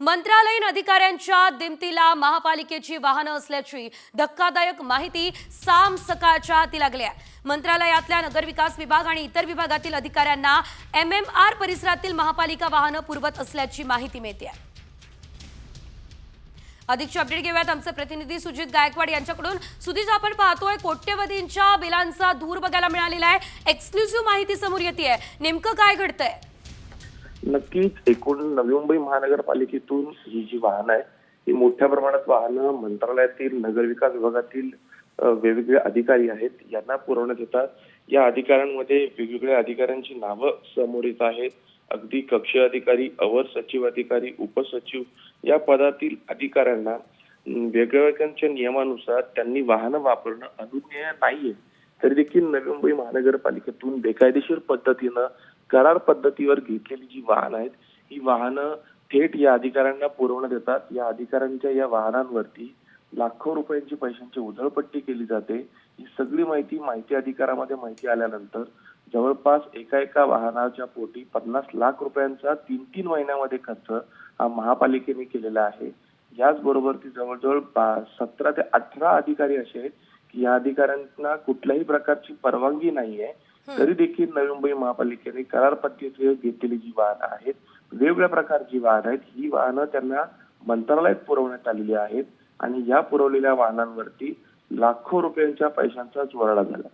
मंत्रालयीन अधिकाऱ्यांच्या दिमतीला महापालिकेची वाहनं असल्याची धक्कादायक माहिती साम सकाळच्या हाती लागली आहे. मंत्रालयातल्या नगरविकास विभाग आणि इतर विभागातील अधिकाऱ्यांना एम एम आर परिसरातील महापालिका वाहनं पुरवत असल्याची माहिती मिळते आहे. अधिकची अपडेट घेऊयात. आमचे प्रतिनिधी सुजित गायकवाड यांच्याकडून. सुजित आपण पाहतोय कोट्यवधींच्या बिलांचा धूर बघायला मिळालेला आहे. एक्सक्लुझिव्ह माहिती समोर येते नेमकं काय घडतंय? नक्कीच एकूण नवी मुंबई महानगरपालिकेतून ही जी वाहनं आहे ही मोठ्या प्रमाणात वाहनं मंत्रालयातील नगरविकास विभागातील वेगवेगळे अधिकारी आहेत यांना पुरवण्यात येतात. या अधिकाऱ्यांमध्ये वेगवेगळ्या अधिकाऱ्यांची नावं समोर येत आहेत. अगदी कक्ष अधिकारी अवर सचिव अधिकारी उपसचिव या पदातील अधिकाऱ्यांना वेगवेगळ्यांच्या नियमानुसार त्यांनी वाहनं वापरणं अनुज्ञेय नाहीये. तरी देखील नवी मुंबई महानगरपालिकेतून बेकायदेशीर पद्धतीनं करार पद्धतीवर घेतलेली जी वाहन आहेत ही वाहनं थेट या अधिकाऱ्यांना पुरवण्यात येतात या अधिकाऱ्यांच्या या वाहनांवरती लाखो रुपयांची पैशांची उधळपट्टी केली जाते. ही सगळी माहिती माहिती अधिकारामध्ये माहिती आल्यानंतर जवळपास एका एका वाहनाच्या पोटी पन्नास लाख रुपयांचा तीन तीन महिन्यामध्ये खर्च हा महापालिकेने केलेला आहे. याचबरोबर ती जवळजवळ सतरा ते अठरा अधिकारी असे आहेत की या अधिकाऱ्यांना कुठल्याही प्रकारची परवानगी नाहीये. तरी देखील नवी मुंबई महापालिकेने करार घेतलेली जी वाहनं आहेत वेगवेगळ्या प्रकारची वाहनं आहेत ही वाहनं त्यांना मंत्रालयात पुरवण्यात आलेली आहेत आणि या पुरवलेल्या वाहनांवरती लाखो रुपयांच्या पैशांचा चोरडा झाला.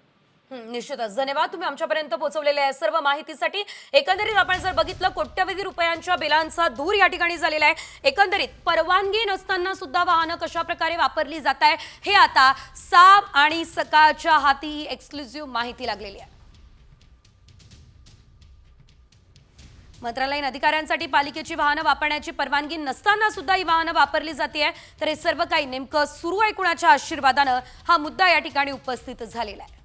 हं, निश्चितच. धन्यवाद. तुम्ही आमच्यापर्यंत पोहोचवलेल्या आहे सर्व माहितीसाठी. एकंदरीत आपण जर बघितलं कोट्यवधी रुपयांच्या बिलांचा धूर या ठिकाणी झालेला आहे. एकंदरीत परवानगी नसताना सुद्धा वाहनं कशा प्रकारे वापरली जात आहे हे आता साप आणि सकाळच्या हाती एक्सक्लुझिव्ह माहिती लागलेली आहे. मंत्रालयीन अधिकाऱ्यांसाठी पालिकेची वाहनं वापरण्याची परवानगी नसताना सुद्धा ही वाहनं वापरली जाते तर हे सर्व काही नेमकं सुरू आहे कुणाच्या आशीर्वादानं? हा मुद्दा या ठिकाणी उपस्थित झालेला आहे.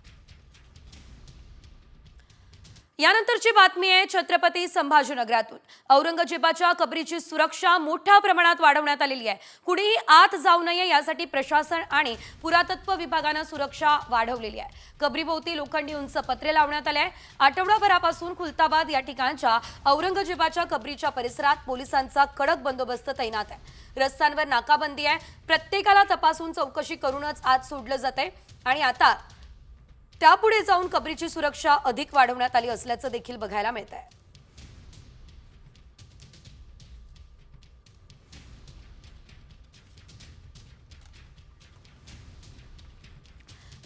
यानंतरची बातमी आहे छत्रपती संभाजीनगरातून. औरंगजेबाच्या कबरीची सुरक्षा मोठ्या प्रमाणात वाढवण्यात आलेली आहे. कुणीही आत जाऊ नये यासाठी प्रशासन आणि पुरातत्व विभागानं सुरक्षा वाढवलेली आहे. कबरीभोवती लोखंडी उंच पत्रे लावण्यात आले आहे आठवडाभरापासून खुलताबाद या ठिकाणच्या औरंगजेबाच्या कबरीच्या परिसरात पोलिसांचा कडक बंदोबस्त तैनात आहे. रस्त्यांवर नाकाबंदी आहे. प्रत्येकाला तपासून चौकशी करूनच आत सोडलं जात आहे आणि आता त्यापुढे जाऊन कबरीची सुरक्षा अधिक वाढवण्यात आली असल्याचं देखील बघायला मिळत आहे.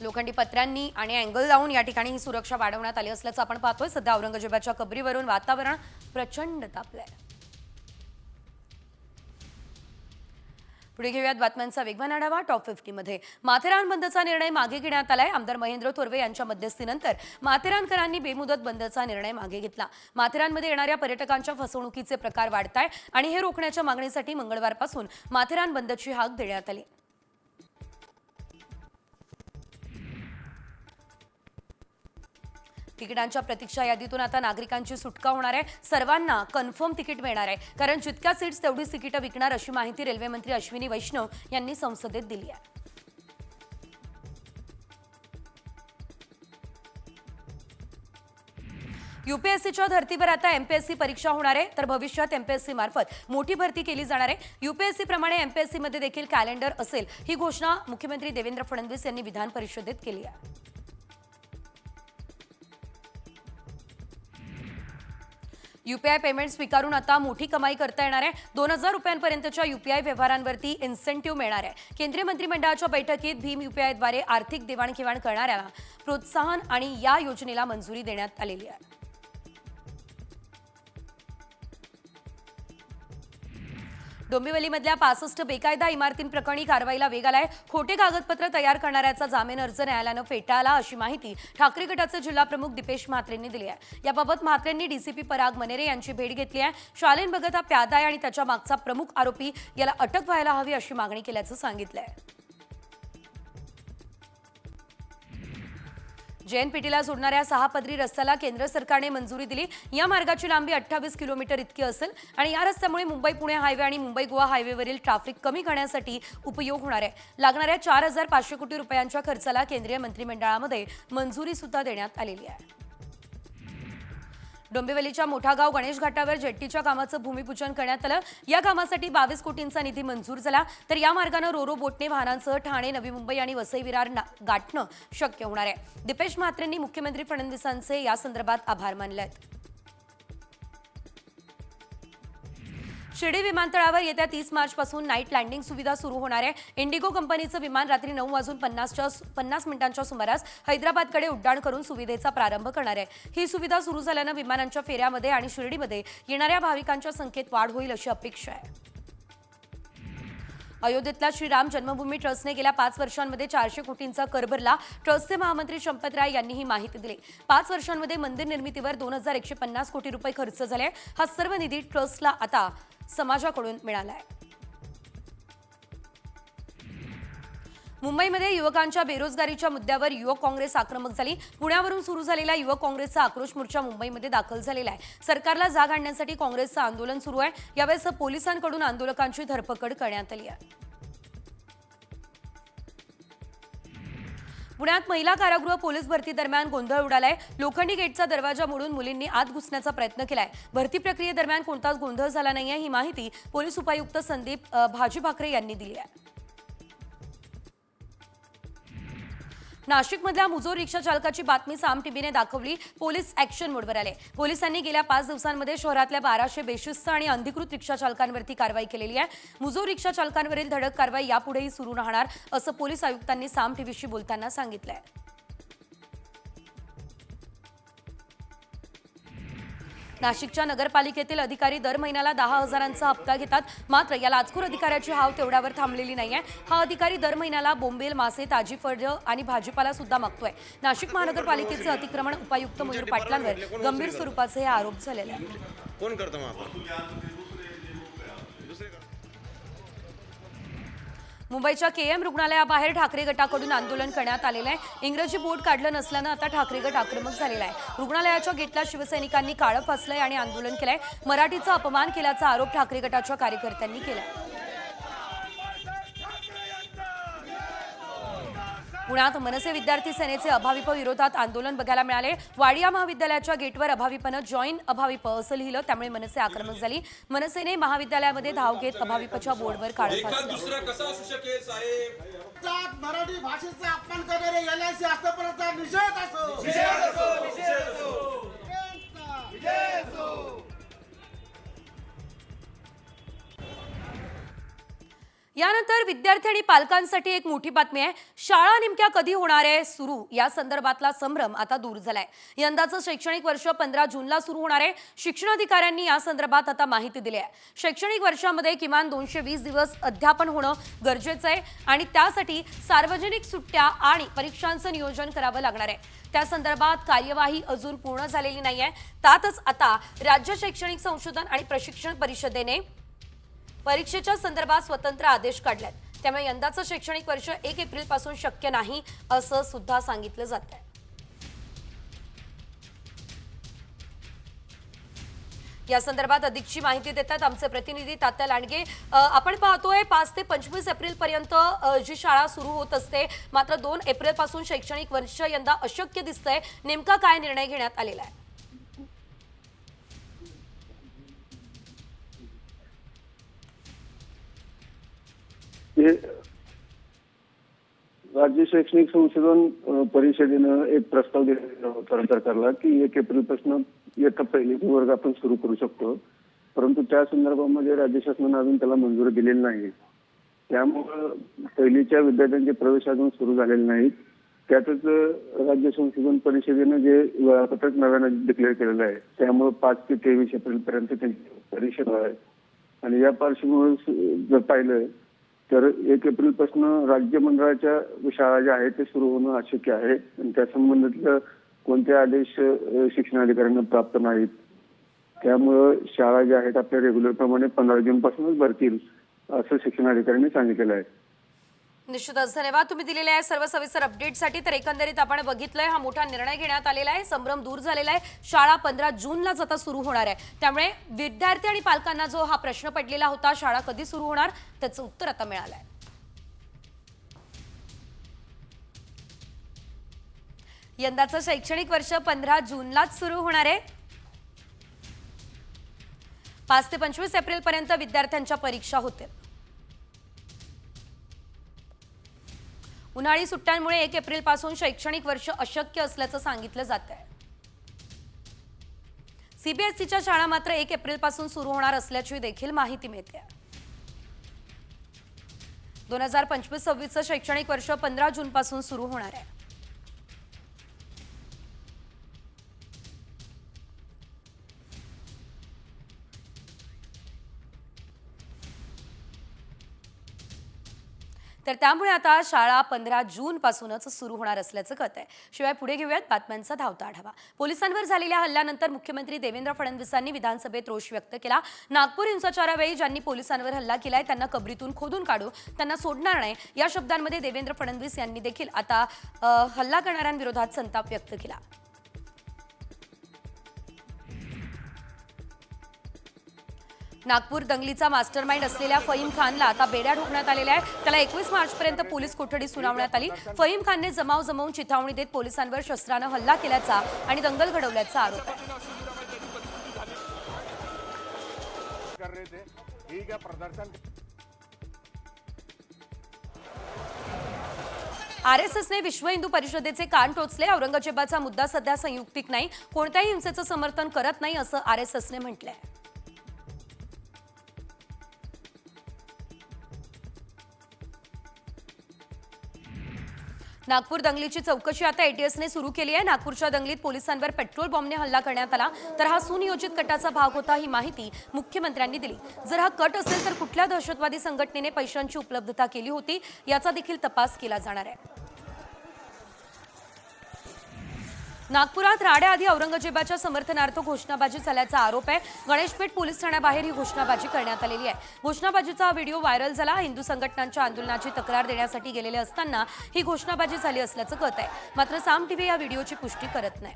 लोखंडी पत्र्यांनी आणि अँगल लावून या ठिकाणी ही सुरक्षा वाढवण्यात आली असल्याचं आपण पाहतोय. सध्या औरंगजेबाच्या कबरीवरून वातावरण प्रचंड तापलंय. पुढे घेऊयात बातम्यांचा वेगवान आढावा टॉप फिफ्टीमध्ये. माथेरान बंदचा निर्णय मागे घेण्यात आलाय. आमदार महेंद्र थोरवे यांच्या मध्यस्थीनंतर माथेरानकरांनी बेमुदत बंदचा निर्णय मागे घेतला. माथेरानमध्ये येणाऱ्या पर्यटकांच्या फसवणुकीचे प्रकार वाढताय आणि हे रोखण्याच्या मागणीसाठी मंगळवारपासून माथेरान बंदची हाक देण्यात आली. तिकिटांच्या प्रतीक्षा यादीतून आता नागरिकांची सुटका होणार आहे. सर्वांना कन्फर्म तिकीट मिळणार आहे. कारण जितक्या सीट्स तेवढीच तिकीटं विकणार अशी माहिती रेल्वे मंत्री अश्विनी वैष्णव यांनी संसदेत दिली आहे. युपीएससीच्या धर्तीवर आता एमपीएससी परीक्षा होणार आहे. तर भविष्यात एमपीएससी मार्फत मोठी भरती केली जाणार आहे. युपीएससी प्रमाणे एमपीएससी मध्ये देखील कॅलेंडर असेल. ही घोषणा मुख्यमंत्री देवेंद्र फडणवीस यांनी विधान परिषदेत केली आहे. युपीआय पेमेंट स्वीकारून आता मोठी कमाई करता येणार आहे. दोन हजार रुपयांपर्यंतच्या युपीआय व्यवहारांवरती इन्सेंटिव्ह मिळणार आहे. केंद्रीय मंत्रिमंडळाच्या बैठकीत भीम युपीआयद्वारे आर्थिक देवाणघेवाण करणाऱ्याला प्रोत्साहन आणि या योजनेला मंजुरी देण्यात आलेली आहे. डोंबिवलीमधल्या पासष्ट बेकायदा इमारतींप्रकरणी कारवाईला वेग आलाय. खोटे कागदपत्र तयार करणाऱ्याचा जामीन अर्ज न्यायालयानं फेटाळला अशी माहिती ठाकरे गटाचे जिल्हा प्रमुख दिपेश म्हात्रेंनी दिली आहे. याबाबत म्हात्रेंनी डीसीपी पराग मनेरे यांची भेट घेतली आहे. शालेन भगत हा प्यादा आणि त्याच्या मागचा प्रमुख आरोपी याला अटक व्हायला हवी अशी मागणी केल्याचं सांगितलंय. जेएनपीटीला जोडणाऱ्या सहा पदरी रस्त्याला केंद्र सरकारने मंजुरी दिली. या मार्गाची लांबी अठ्ठावीस किलोमीटर इतकी असेल आणि या रस्त्यामुळे मुंबई पुणे हायवे आणि मुंबई गोवा हायवेवरील ट्रॅफिक कमी करण्यासाठी उपयोग होणार आहे. लागणाऱ्या चार हजार पाचशे कोटी रुपयांच्या खर्चाला केंद्रीय मंत्रिमंडळामध्ये मंजुरी सुद्धा देण्यात आलेली आहे. डोंबिवलीच्या मोठा गाव गणेश घाटावर जेट्टीच्या कामाचं भूमिपूजन करण्यात आलं. या कामासाठी बावीस कोटींचा निधी मंजूर झाला. तर या मार्गानं रोरो बोटणे वाहनांसह ठाणे नवी मुंबई आणि वसई विरार ना- गाठणं शक्य होणार आहे. दिपेश म्हात्रेंनी मुख्यमंत्री फडणवीसांचे या संदर्भात आभार मानले आहेत शिर्डी विमानतळावर येत्या तीस मार्चपासून नाईट लँडिंग सुविधा सुरू होणार आहे. इंडिगो कंपनीचं विमान रात्री नऊ वाजून पन्नासच्या पन्नास मिनिटांच्या सुमारास हैदराबादकडे उड्डाण करून सुविधेचा प्रारंभ करणार आहे. ही सुविधा सुरू झाल्यानं विमानांच्या फेऱ्यामध्ये आणि शिर्डीमध्ये येणाऱ्या भाविकांच्या संख्येत वाढ होईल अशी अपेक्षा आहे. अयोध्येतल्या श्रीराम जन्मभूमी ट्रस्टने गेल्या पाच वर्षांमध्ये चारशे कोटींचा कर भरला. ट्रस्टचे महामंत्री शंपत राय यांनी ही माहिती दिली. पाच वर्षांमध्ये मंदिर निर्मितीवर दोन हजार एकशे पन्नास कोटी रुपये खर्च झाले. हा सर्व निधी ट्रस्टला आता समाजाकडून मिळाला आहे मुंबईमध्ये युवकांच्या बेरोजगारीच्या मुद्द्यावर युवक काँग्रेस आक्रमक झाली. पुण्यावरून सुरू झालेला युवक काँग्रेसचा आक्रोश मोर्चा मुंबईमध्ये दाखल झालेला आहे. सरकारला जाग आणण्यासाठी काँग्रेसचं आंदोलन सुरू आहे. यावेळेस पोलिसांकडून आंदोलकांची धरपकड करण्यात आली आहे. पुण्यात महिला कारागृह पोलीस भरती दरम्यान गोंधळ उडालाय. लोखंडी गेटचा दरवाजा मोडून मुलींनी आत घुसण्याचा प्रयत्न केलाय. भरती प्रक्रियेदरम्यान कोणताच गोंधळ झाला नाहीये ही माहिती पोलीस उपायुक्त संदीप भाजी भाकरे यांनी दिली आहे. नाशिकमधल्या मुजोर रिक्षा चालकाची बातमी साम टीव्हीने दाखवली. पोलीस ऍक्शन मोडवर आले. पोलिसांनी गेल्या पाच दिवसांमध्ये शहरातल्या बाराशे बेशिस्त आणि अधिकृत रिक्षा चालकांवरती कारवाई केलेली आहे. मुजोर रिक्षा चालकांवरील धडक कारवाई यापुढेही सुरू राहणार असं पोलीस आयुक्तांनी साम टीव्हीशी बोलताना सांगितलंय. नाशिकच्या नगरपालिकेतील अधिकारी दर महिन्याला दहा हजारांचा हप्ता घेतात. मात्र या लाचखोर अधिकाऱ्याची हाव तेवढ्यावर थांबलेली नाहीये. हा अधिकारी दर महिन्याला बोंबेल मासे ताजी फळं आणि भाजीपाला सुद्धा मागतोय. नाशिक महानगरपालिकेचे अतिक्रमण उपायुक्त मयूर पाटलांवर गंभीर स्वरूपाचे हे आरोप झालेले आहेत. कोण करतो मुंबईच्या के मुंबईच्या केएम रुग्णालयाबाहेर ठाकरे गटाकडून आंदोलन करण्यात आलेलं आहे. इंग्रजी बोर्ड काढलं नसल्यानं आता ठाकरे गट आक्रमक झालेला आहे. रुग्णालयाच्या गेटला शिवसैनिकांनी काळं फासलंय आणि आंदोलन केलंय. मराठीचा अपमान केल्याचा आरोप ठाकरे गटाच्या कार्यकर्त्यांनी केलाय. पुण्यात मनसे विद्यार्थी सेनेचे अभाविप विरोधात आंदोलन बघायला मिळाले. वाडिया महाविद्यालयाच्या गेटवर अभाविपनं जॉईन अभाविप असं लिहिलं त्यामुळे मनसे आक्रमक झाली. मनसेने महाविद्यालयामध्ये धाव घेत अभाविपच्या बोर्डवर राज्यात मराठी भाषेचा अपमान करणारे एल आय सी आतापर्यंतचा निषेध असो. यानंतर विद्यार्थी आणि पालकांसाठी एक मोठी बातमी आहे. शाळा नेमक्या कधी होणार आहे सुरू? या संदर्भातला संभ्रम आता दूर झालाय. यंदाचं शैक्षणिक वर्ष पंधरा जूनला सुरू होणार आहे. शिक्षणाधिकाऱ्यांनी या संदर्भात आता माहिती दिली आहे. शैक्षणिक वर्षामध्ये किमान दोनशे वीस दिवस अध्यापन होणं गरजेचं आहे आणि त्यासाठी सार्वजनिक सुट्ट्या आणि परीक्षांचं नियोजन करावं लागणार आहे. त्या संदर्भात कार्यवाही अजून पूर्ण झालेली नाही आहे त्यातच आता राज्य शैक्षणिक संशोधन आणि प्रशिक्षण परिषदेने परीक्षेच्या संदर्भात स्वतंत्र आदेश काढल्यात. त्यामुळे यंदाचं शैक्षणिक वर्ष एक एप्रिलपासून शक्य नाही असं सुद्धा सांगितलं जात आहे या संदर्भात अधिकची माहिती देतात आमचे प्रतिनिधी तात्या लांडगे. आपण पाहतोय पाच ते पंचवीस एप्रिल पर्यंत जी शाळा सुरू होत असते मात्र दोन एप्रिलपासून शैक्षणिक वर्ष यंदा अशक्य दिसतंय. नेमका काय निर्णय घेण्यात आलेला आहे? हे राज्य शैक्षणिक संशोधन परिषदेनं एक प्रस्ताव दिलेला होता सरकारला की एक एप्रिलपासून इयत्ता पहिली वर्ग आपण सुरू करू शकतो. परंतु त्या संदर्भामध्ये राज्य शासनानं अजून त्याला मंजुरी दिलेली नाही. त्यामुळं पहिलीच्या विद्यार्थ्यांचे प्रवेश अजून सुरू झालेले नाहीत. त्यातच राज्य संशोधन परिषदेनं जे वेळापत्रक नव्यानं डिक्लेअर केलेलं आहे त्यामुळे पाच ते तेवीस एप्रिल पर्यंत त्यांची परीक्षा आहे. आणि या पार्श्वभूमीवर जर पाहिलं तर एक एप्रिलपासून राज्य मंडळाच्या शाळा ज्या आहेत ते सुरू होणं अशक्य आहे. आणि त्या संबंधातलं कोणते आदेश शिक्षणाधिकाऱ्यांना प्राप्त नाहीत. त्यामुळं शाळा ज्या आहेत आपल्या रेग्युलर प्रमाणे पंधरा जून पासूनच भरतील असं शिक्षणाधिकाऱ्यांनी सांगितलेलं आहे. निश्चितच धन्यवाद. तुम्ही दिलेल्या आहे सर्व सविस्तर अपडेटसाठी तर एकंदरीत आपण बघितलंय हा मोठा निर्णय घेण्यात आलेला आहे. संभ्रम दूर झालेला आहे. शाळा पंधरा जूनलाच आता सुरू होणार आहे. त्यामुळे विद्यार्थी आणि पालकांना जो हा प्रश्न पडलेला होता शाळा कधी सुरू होणार? त्याचं उत्तर आता मिळालं आहे यंदाचं शैक्षणिक वर्ष पंधरा जूनलाच सुरू होणार आहे. पाच ते पंचवीस एप्रिलपर्यंत विद्यार्थ्यांच्या परीक्षा होतील. उन्हाळी सुट्ट्यांमुळे एक एप्रिलपासून शैक्षणिक वर्ष अशक्य असल्याचं सांगितलं जात आहे. सीबीएसईच्या शाळा मात्र एक एप्रिलपासून सुरू होणार असल्याची देखील माहिती मिळते. दोन हजार पंचवीस सव्वीसचं शैक्षणिक वर्ष पंधरा जूनपासून सुरू होणार आहे. तर त्यामुळे आता शाळा पंधरा जून पासूनच सुरू होणार असल्याचं कळत आहे शिवाय पुढे घेऊयात बातम्यांचा धावता आढावा. पोलिसांवर झालेल्या हल्ल्यानंतर मुख्यमंत्री देवेंद्र फडणवीसांनी विधानसभेत रोष व्यक्त केला. नागपूर हिंसाचारावेळी ज्यांनी पोलिसांवर हल्ला केलाय त्यांना कबरीतून खोदून काढू त्यांना सोडणार नाही या शब्दांमध्ये देवेंद्र फडणवीस यांनी देखील आता हल्ला करणाऱ्यांविरोधात संताप व्यक्त केला. नागपूर दंगलीचा मास्टरमाइंड असलेल्या फहीम खानला आता बेड्या ठोकण्यात आलेल्या आहे त्याला एकवीस मार्चपर्यंत पोलीस कोठडी सुनावण्यात आली. फहीम खानने जमाव जमवून चिथावणी देत पोलिसांवर शस्त्रानं हल्ला केल्याचा आणि दंगल घडवल्याचा आरोप आहे. आर एस एसने विश्व हिंदू परिषदेचे कान टोचले. औरंगजेबाचा मुद्दा सध्या संयुक्तिक नाही. कोणत्याही हिंसेचं समर्थन करत नाही असं आर एस एसने म्हटलंय. नागपूर दंगलीची चौकशी आता एटीएसने सुरू केली आहे. नागपूरच्या दंगलीत पोलिसांवर पेट्रोल बॉम्बने हल्ला करण्यात आला. तर हा सुनियोजित कटाचा भाग होता ही माहिती मुख्यमंत्र्यांनी दिली. जर हा कट असेल तर कुठल्या दहशतवादी संघटनेने पैशांची उपलब्धता केली होती? याचा देखील तपास केला जाणार आहे. नागपुरात राड्याआधी औरंगजेबाच्या समर्थनार्थ घोषणाबाजी झाल्याचा आरोप आहे. गणेशपेठ पोलीस ठाण्याबाहेर ही घोषणाबाजी करण्यात आलेली आहे. घोषणाबाजीचा हा व्हिडिओ व्हायरल झाला. हिंदू संघटनांच्या आंदोलनाची तक्रार देण्यासाठी गेलेले असताना ही घोषणाबाजी झाली असल्याचं कळत आहे मात्र साम टीव्ही या व्हिडिओची पुष्टी करत नाही.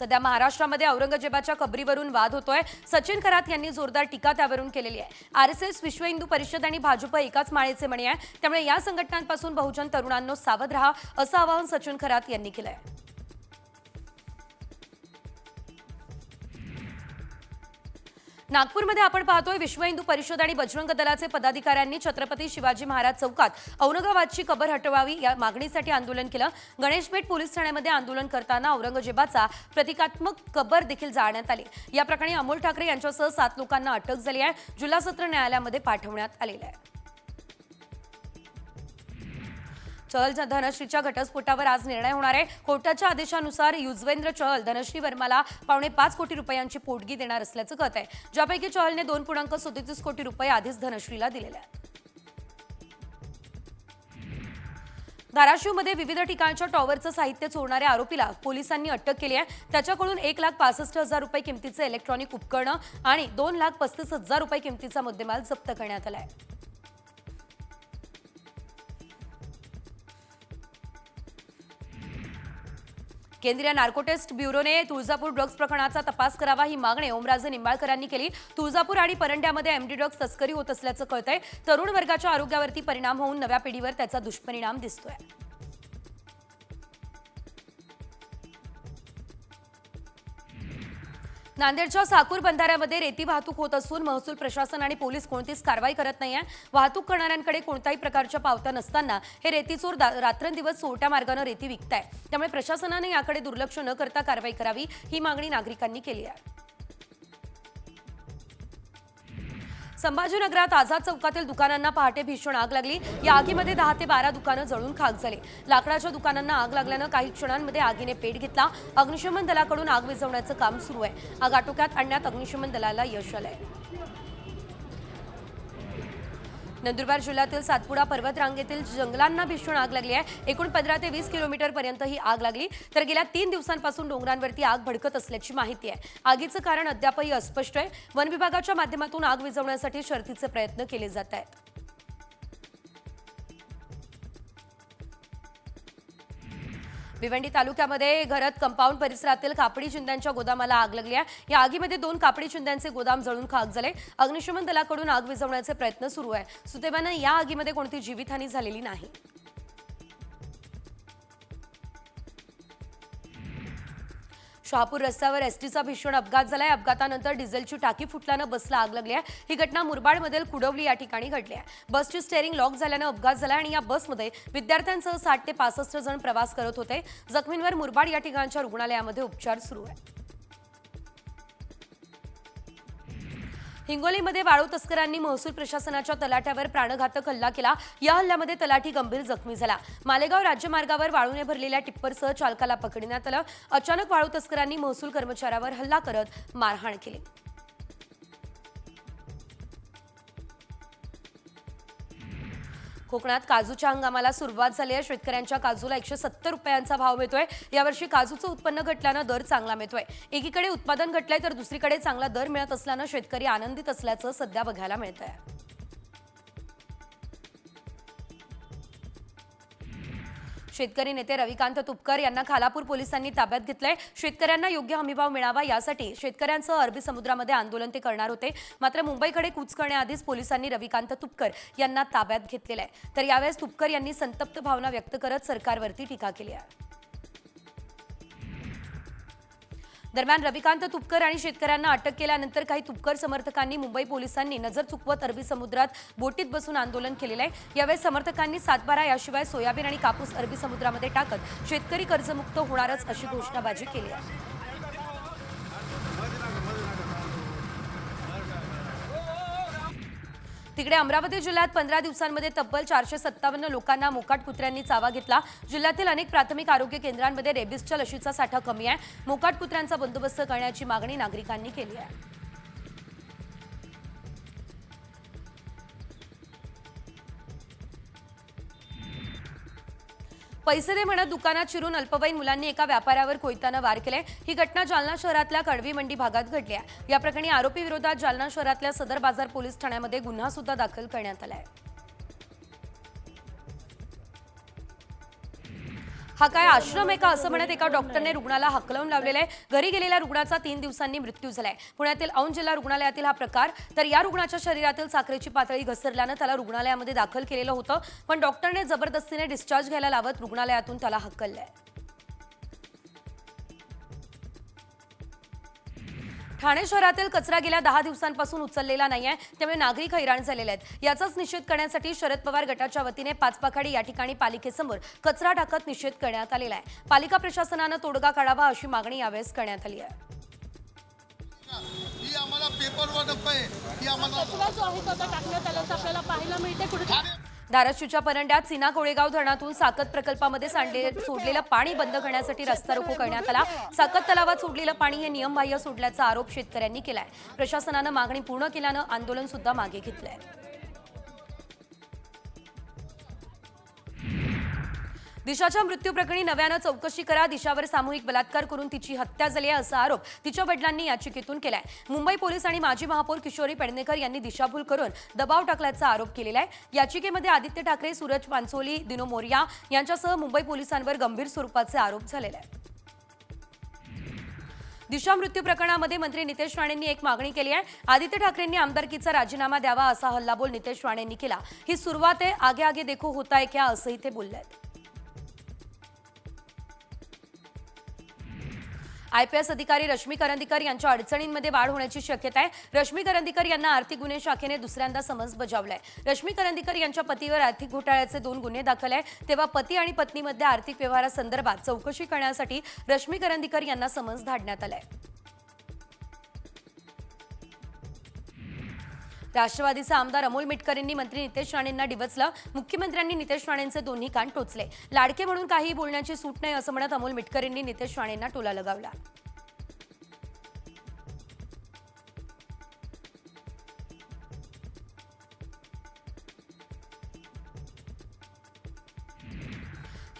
सध्या महाराष्ट्रामध्ये औरंगजेबाच्या कबरीवरून वाद होतोय. सचिन खरात यांनी जोरदार टीका त्यावरून केलेली आहे. आर एस एस विश्व हिंदू परिषद आणि भाजप एकाच माळेचे म्हणे आहे त्यामुळे या संघटनांपासून बहुजन तरुणांनो सावध राहा असं आवाहन सचिन खरात यांनी केलंय. नागपूरमध्ये आपण पाहतोय विश्व हिंदू परिषद आणि बजरंग दलाचे पदाधिकाऱ्यांनी छत्रपती शिवाजी महाराज चौकात औरंगाबादची कबर हटवावी या मागणीसाठी आंदोलन केलं. गणेशपेठ पोलीस ठाण्यामध्ये आंदोलन करताना औरंगजेबाचा प्रतिकात्मक कबर देखील जाळण्यात आली. या प्रकरणी अमोल ठाकरे यांच्यासह सात लोकांना अटक झाली आहे. जिल्हा सत्र न्यायालयामध्ये पाठवण्यात आलेलं आहे. चहल धनश्रीच्या घटस्फोटावर आज निर्णय होणार आहे. कोर्टाच्या आदेशानुसार युजवेंद्र चहल धनश्री वर्माला पावणे पाच कोटी रुपयांची पोटगी देणार असल्याचं कळत आहे. ज्यापैकी चहलने दोन पूर्णांक सदतीस कोटी रुपये आधीच धनश्रीला दिलेले आहेत. धाराशिवमध्ये विविध ठिकाणच्या टॉवरचं साहित्य चोरणाऱ्या आरोपीला पोलिसांनी अटक केली आहे. त्याच्याकडून एक लाख पासष्ट हजार रुपये किमतीचे इलेक्ट्रॉनिक उपकरणं आणि दोन लाख पस्तीस हजार रुपये किमतीचा मुद्देमाल जप्त करण्यात आला आहे. केंद्रीय नार्कोटेस्ट ब्युरोने तुळजापूर ड्रग्ज प्रकरणाचा तपास करावा ही मागणी ओमराजे निंबाळकरांनी केली. तुळजापूर आणि परंड्यामध्ये एमडी ड्रग्ज तस्करी होत असल्याचं कळतंय. तरुण वर्गाच्या आरोग्यावरती परिणाम होऊन नव्या पिढीवर त्याचा दुष्परिणाम दिसतोय. नांदेडच्या साकूर बंधाऱ्यामध्ये रेती वाहतूक होत असून महसूल प्रशासन आणि पोलीस कोणतीच कारवाई करत नाही आहे. वाहतूक करणाऱ्यांकडे कोणत्याही प्रकारच्या पावत्या नसताना हे रेतीचोर दा- रात्रंदिवस चोरट्या मार्गानं रेती विकताय. त्यामुळे प्रशासनाने याकडे दुर्लक्ष न करता कारवाई करावी ही मागणी नागरिकांनी केली आहे. संभाजीनगरात आझाद चौकातील दुकानांना पहाटे भीषण आग लागली. या आगीमध्ये दहा ते बारा दुकानं जळून खाक झाली. लाकडाच्या दुकानांना आग लागल्यानं काही क्षणांमध्ये आगीने पेट घेतला. अग्निशमन दलाकडून आग विझवण्याचं काम सुरू आहे. आग आटोक्यात आणण्यात अग्निशमन दलाला यश आलंय. नंदुरबार जिल्ह्यातील सातपुडा पर्वत रांगेतील जंगलांना भीषण आग लागली आहे. एकूण पंधरा ते वीस किलोमीटर पर्यंत ही आग लागली. तर गेल्या तीन दिवसांपासून डोंगरांवरती आग भडकत असल्याची माहिती आहे. आगीचं कारण अद्यापही अस्पष्ट आहे. वन विभागाच्या माध्यमातून आग विझवण्यासाठी शर्तीचे प्रयत्न केले जात आहेत. भिवंडी तालुक्यामध्ये घरत कंपाऊंड परिसरातील कापडी चिंध्यांच्या गोदामाला आग लागली आहे. या आगीमध्ये दोन कापडी चिंध्यांचे गोदाम जळून खाक झाले. अग्निशमन दलाकडून आग विझवण्याचे प्रयत्न सुरू आहे. सुदैवानं या आगीमध्ये कोणती जीवितहानी झालेली नाही. शहापूर रस्त्यावर एसटीचा भीषण अपघात झालाय. अपघातानंतर डिझेलची टाकी फुटल्यानं बसला आग लागली आहे. ही घटना मुरबाडमधील कुडवली या ठिकाणी घडली आहे. बसची स्टेअरिंग लॉक झाल्यानं अपघात झाला आणि या बसमध्ये विद्यार्थ्यांसह साठ ते पासष्ट जण प्रवास करत होते. जखमींवर मुरबाड या ठिकाणच्या रुग्णालयामध्ये उपचार सुरू आहे हिंगोलीमध्ये वाळू तस्करांनी महसूल प्रशासनाच्या तलाट्यावर प्राणघातक हल्ला केला. या हल्ल्यामध्ये तलाठी गंभीर जखमी झाला. मालेगाव राज्यमार्गावर वाळूने भरलेल्या टिप्परसह चालकाला पकडण्यात आलं. अचानक वाळू तस्करांनी महसूल कर्मचाऱ्यावर हल्ला करत मारहाण केली. कोकणात काजूच्या हंगामाला सुरुवात झाली आहे. शेतकऱ्यांच्या काजूला एकशे सत्तर रुपयांचा भाव मिळतोय. यावर्षी काजूचं उत्पन्न घटल्यानं दर चांगला मिळतोय. एकीकडे उत्पादन घटलंय तर दुसरीकडे चांगला दर मिळत असल्यानं शेतकरी आनंदित असल्याचं सध्या बघायला मिळत आहे शेतकरी नेते रविकांत तुपकर यांना खालापूर पोलिसांनी ताब्यात घेतलंय. शेतकऱ्यांना योग्य हमीभाव मिळावा यासाठी शेतकऱ्यांसह अरबी समुद्रामध्ये आंदोलन ते करणार होते. मात्र मुंबईकडे कूच करण्याआधीच पोलिसांनी रविकांत तुपकर यांना ताब्यात घेतलेलं आहे. तर यावेळेस तुपकर यांनी संतप्त भावना व्यक्त करत सरकारवरती टीका केली आहे. दरम्यान रविकांत तुपकर आणि शेतकऱ्यांना अटक केल्यानंतर काही तुपकर समर्थकांनी मुंबई पोलिसांनी नजर चुकवत अरबी समुद्रात बोटीत बसून आंदोलन केलेलं आहे. यावेळी समर्थकांनी सातबारा याशिवाय सोयाबीन आणि कापूस अरबी समुद्रामध्ये टाकत शेतकरी कर्जमुक्त होणारच अशी घोषणाबाजी केली आहे. तिकडे अमरावती जिल्ह्यात पंधरा दिवसांमध्ये तब्बल चारशे सत्तावन्न लोकांना मोकाट कुत्र्यांनी चावा घेतला. जिल्ह्यातील अनेक प्राथमिक आरोग्य केंद्रांमध्ये रेबिसच्या लशीचा साठा कमी आहे. मोकाट कुत्र्यांचा बंदोबस्त करण्याची मागणी नागरिकांनी केली आहे. पैसे दे म्हणत दुकानात शिरून अल्पवयीन मुलांनी एका व्यापाऱ्यावर कोयत्यानं वार केले. ही घटना जालना शहरातल्या कडवी मंडी भागात घडली आहे. या प्रकरणी आरोपी विरोधात जालना शहरातल्या सदर बाजार पोलीस ठाण्यामध्ये गुन्हा सुद्धा दाखल करण्यात आला आहे. हा काय आश्रम आहे का असं म्हणत एका डॉक्टरने रुग्णाला हकलवून लावलेला आहे? घरी गेलेल्या रुग्णाचा तीन दिवसांनी मृत्यू झालाय. पुण्यातील औंध जिल्हा रुग्णालयातील हा प्रकार तर या रुग्णाच्या शरीरातील साखरेची पातळी घसरल्यानं त्याला रुग्णालयामध्ये दाखल केलेलं होतं पण डॉक्टरने जबरदस्तीने डिस्चार्ज घ्यायला लावत रुग्णालयातून त्याला हकललंय. ठाणे शहरातील कचरा गेल्या दहा दिवसांपासून उचललेला नाहीये त्यामुळे नागरिक हैराण झालेले आहेत. याचाच निषेध करण्यासाठी शरद पवार गटाच्या वतीने पाचपाखाडी या ठिकाणी पालिकेसमोर कचरा टाकत निषेध करण्यात आलेला आहे. पालिका प्रशासनानं तोडगा काढावा अशी मागणी यावेळेस करण्यात आली आहे. ही आम्हाला पेपरवर नकोय ही आम्हाला कचरा जो आहे तो आता टाकण्यात आल्याचं आपल्याला पाहायला मिळते कुठे धाराशिवच्या परंड्यात सिना कोळेगाव धरणातून साकत प्रकल्पामध्ये सांडले सोडलेलं पाणी बंद करण्यासाठी रस्ता रोको करण्यात आला. साकत तलावात सोडलेलं पाणी हे नियमबाह्य सोडल्याचा आरोप शेतकऱ्यांनी केलाय. प्रशासनानं मागणी पूर्ण केल्यानं आंदोलन सुद्धा मागे घेतलंय. दिशाच्या मृत्यूप्रकरणी नव्यानं चौकशी करा दिशावर सामूहिक बलात्कार करून तिची हत्या झाली आहे असा आरोप तिच्या वडिलांनी याचिकेतून केलाय. मुंबई पोलीस आणि माजी महापौर किशोरी पेडणेकर यांनी दिशाभूल करून दबाव टाकल्याचा आरोप केलेला आहे याचिकेमध्ये आदित्य ठाकरे सूरज पानसोली दिनो मोरिया यांच्यासह मुंबई पोलिसांवर गंभीर स्वरूपाचे आरोप झालेले आहेत. दिशा मृत्यू प्रकरणामध्ये मंत्री नितेश राणेंनी एक मागणी केली आहे. आदित्य ठाकरेंनी आमदारकीचा राजीनामा द्यावा असा हल्लाबोल नितेश राणेंनी केला. ही सुरुवात आहे आगे आगे देखो होता है क्या असंही ते बोलले आयपीएस अधिकारी रश्मी करंदीकर यांच्या अडचणींमध्ये वाढ होण्याची शक्यता आहे. रश्मी करंदीकर यांना आर्थिक गुन्हे शाखेने दुसऱ्यांदा समज बजावलाय. रश्मी करंदीकर यांच्या पतीवर आर्थिक घोटाळ्याचे दोन गुन्हे दाखल आहे तेव्हा पती आणि पत्नीमध्ये आर्थिक व्यवहारासंदर्भात चौकशी करण्यासाठी रश्मी करंदीकर यांना समज धाडण्यात आलाय. राष्ट्रवादीचे आमदार अमोल मिटकरेंनी मंत्री नितेश राणेंना डिवचलं. मुख्यमंत्र्यांनी नितेश राणेंचे दोन्ही कान टोचले. लाडके म्हणून काही बोलण्याची सूट नाही असं म्हणत अमोल मिटकरेंनी नितेश राणेंना टोला लगावला.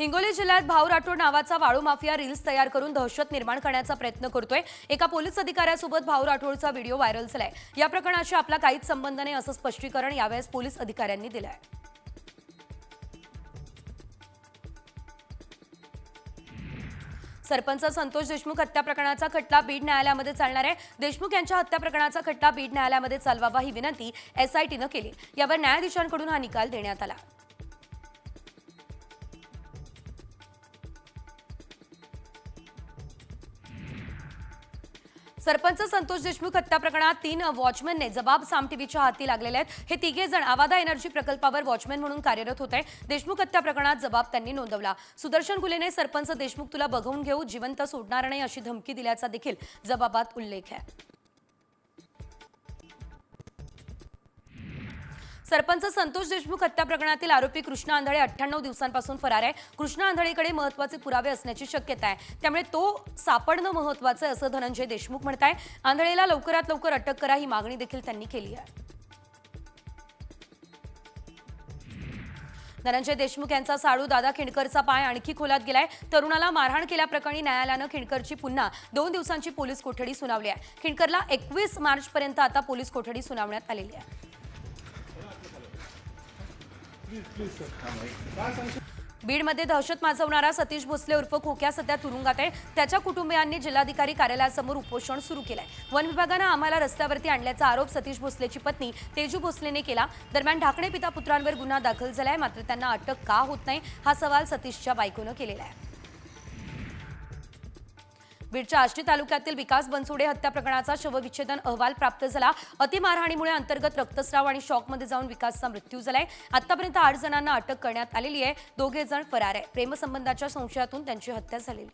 हिंगोली जिल्ह्यात भाऊ राठोड नावाचा वाळू माफिया रील्स तयार करून दहशत निर्माण करण्याचा प्रयत्न करतोय. एका पोलीस अधिकाऱ्यासोबत भाऊ राठोडचा व्हिडिओ व्हायरल झालाय. या प्रकरणाशी आपला काहीच संबंध नाही असं स्पष्टीकरण यावेळेस पोलीस अधिकाऱ्यांनी दिलं आहे सरपंच संतोष देशमुख हत्या प्रकरणाचा खटला बीड न्यायालयामध्ये चालणार आहे. देशमुख यांच्या हत्या प्रकरणाचा खटला बीड न्यायालयामध्ये चालवावा ही विनंती एसआयटीनं केली. यावर न्यायाधीशांकडून हा निकाल देण्यात आला. सरपंच संतोष देशमुख हत्या प्रकरणात तीन वॉचमॅनने जबाब साम टीव्हीच्या हाती लागलेले आहेत. हे तिघे जण आवादा एनर्जी प्रकल्पावर वॉचमॅन म्हणून कार्यरत होते. देशमुख हत्या प्रकरणात जबाब त्यांनी नोंदवला. सुदर्शन गुलेने सरपंच देशमुख तुला बघवून घेऊ जिवंत सोडणार नाही अशी धमकी दिल्याचा देखील जबाबात उल्लेख आहे. सरपंच संतोष देशमुख हत्या प्रकरणातील आरोपी कृष्णा आंधळे अठ्ठ्याण्णव दिवसांपासून फरार आहे. कृष्णा आंधळेकडे महत्त्वाचे पुरावे असण्याची शक्यता आहे. त्यामुळे तो सापडणं महत्वाचं आहे असं धनंजय देशमुख म्हणत आहे आंधळेला लवकरात लवकर अटक करा ही मागणी देखील त्यांनी केली आहे. धनंजय देशमुख यांचा साडू दादा खिंडकरचा पाय आणखी खोलात गेलाय. तरुणाला मारहाण केल्याप्रकरणी न्यायालयानं खिंडकरची पुन्हा दोन दिवसांची पोलीस कोठडी सुनावली आहे. खिंडकरला एकवीस मार्चपर्यंत आता पोलीस कोठडी सुनावण्यात आलेली आहे. बीडमध्ये दहशत माजवणारा सतीश भोसले उर्फ खोक्या सध्या तुरुंगात आहे. त्याच्या कुटुंबियांनी जिल्हाधिकारी कार्यालयासमोर उपोषण सुरू केलंय. वन विभागानं आम्हाला रस्त्यावरती आणल्याचा आरोप सतीश भोसलेची पत्नी तेजू भोसलेने केला. दरम्यान ढाकणे पिता पुत्रांवर गुन्हा दाखल झालाय मात्र त्यांना अटक का होत नाही हा सवाल सतीशच्या बायकोनं केलेला आहे. बीडच्या आष्टी तालुक्यातील विकास बनसोडे हत्या प्रकरणाचा शवविच्छेदन अहवाल प्राप्त झाला. अतिमारहाणीमुळे अंतर्गत रक्तस्राव आणि शॉकमध्ये जाऊन विकासचा मृत्यू झालाय. आतापर्यंत आठ जणांना अटक करण्यात आलेली आहे. दोघे जण फरार आहे प्रेमसंबंधाच्या संशयातून त्यांची हत्या झालेली.